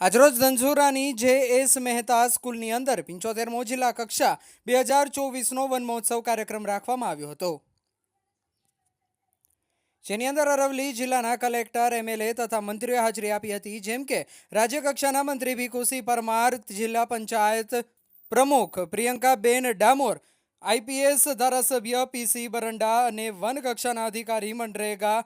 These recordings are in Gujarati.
આજરોજ ધનસુરાની જે એસ મહેતા સ્કૂલની અંદર પંચોતેરમો જિલ્લા કક્ષા બે હજાર ચોવીસનો વન મહોત્સવ કાર્યક્રમ રાખવામાં આવ્યો હતો. જેની અંદર અરવલ્લી જિલ્લાના કલેક્ટર એમએલએ તથા મંત્રીઓએ હાજરી આપી હતી. જેમ કે રાજ્યકક્ષાના મંત્રી ભીખુસિંહ પરમાર, જિલ્લા પંચાયત પ્રમુખ પ્રિયંકાબેન ડામોર આઈપીએસ ધારાસભ્ય પીસી બરંડા અને વન કક્ષાના અધિકારી મનરેગા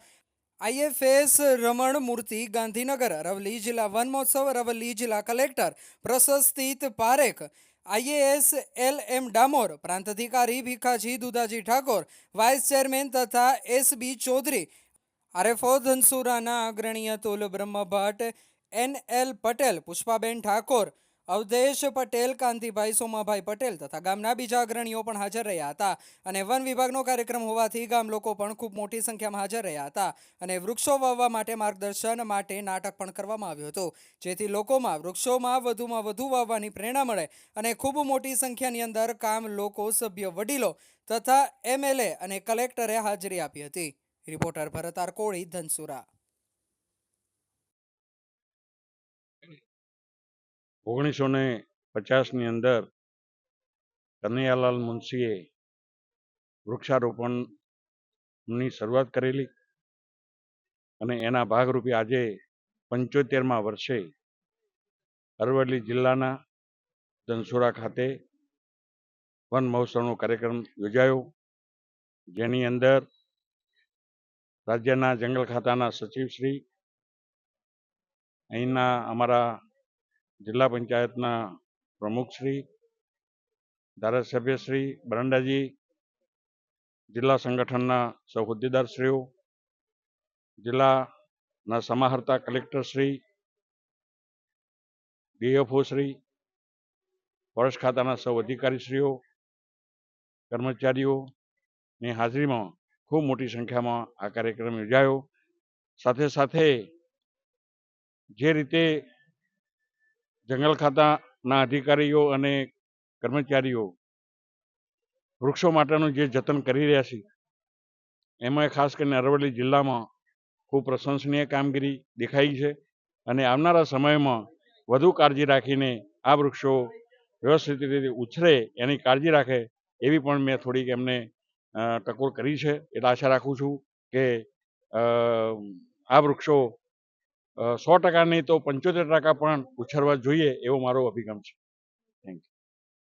આઈએફએસ રમણ મૂર્તિ ગાંધીનગર, અરવલ્લી જિલ્લા વન મહોત્સવ, અરવલ્લી જિલ્લા collector, Prashastit Parekh, IAS L M Damor પ્રાંત અધિકારી ભીખાજી દુદાજી ઠાકોર, વાઇસ ચેરમેન તથા એસ બી ચૌધરી, આરએફઓ ધનસુરાના અગ્રણી અતુલ બ્રહ્મભટ્ટ, એન એલ પટેલ, પુષ્પાબેન ઠાકોર અવધેશ પટેલ, કાંતિભાઈ, સોમાભાઈ પટેલ તથા ગામના બીજા અગ્રણીઓ પણ હાજર રહ્યા હતા અને વન વિભાગનો કાર્યક્રમ હોવાથી ગામ લોકો પણ ખૂબ મોટી સંખ્યામાં હાજર રહ્યા હતા અને વૃક્ષો વાવવા માટે માર્ગદર્શન માટે નાટક પણ કરવામાં આવ્યું હતું. જેથી લોકોમાં વૃક્ષોમાં વધુમાં વધુ વાવવાની પ્રેરણા મળે અને ખૂબ મોટી સંખ્યાની અંદર કામ લોકો, સભ્ય, વડીલો તથા એમએલએ અને કલેક્ટરે હાજરી આપી હતી. રિપોર્ટર ભરત આરકોળી, ધનસુરા. ઓગણીસો ને પચાસની અંદર કનૈયાલાલ મુનશીએ વૃક્ષારોપણની શરૂઆત કરેલી અને એના ભાગરૂપે આજે પંચોતેરમાં વર્ષે અરવલ્લી જિલ્લાના ધનસુરા ખાતે વન મહોત્સવનો કાર્યક્રમ યોજાયો, જેની અંદર રાજ્યના જંગલ ખાતાના સચિવશ્રી અહીંના અમારા જિલ્લા પંચાયતના પ્રમુખશ્રી ધારાસભ્યશ્રી બરંડાજી, જિલ્લા સંગઠનના સૌ હોદ્દેદારશ્રીઓ જિલ્લાના સમાહર્તા કલેક્ટરશ્રી, ડીએફઓશ્રી, ફોરેસ્ટ ખાતાના સૌ અધિકારીશ્રીઓ કર્મચારીઓની હાજરીમાં ખૂબ મોટી સંખ્યામાં આ કાર્યક્રમ યોજાયો. સાથે સાથે જે રીતે જંગલ ખાતાના અધિકારીઓ અને કર્મચારીઓ વૃક્ષો માટેનું જે જતન કરી રહ્યા છે એમાં ખાસ કરીને અરવલ્લી જિલ્લામાં ખૂબ પ્રશંસનીય કામગીરી દેખાઈ છે અને આવનારા સમયમાં વધુ કાળજી રાખીને આ વૃક્ષો વ્યવસ્થિત રીતે ઉછરે એની કાળજી રાખે એવી પણ મેં થોડીક એમને ટકોર કરી છે. એટલે આશા રાખું છું કે આ વૃક્ષો સો ટકા નહીં તો પંચોતેર ટકા પણ ઉછેરવા જોઈએ એવો મારો અભિગમ છે. થેન્ક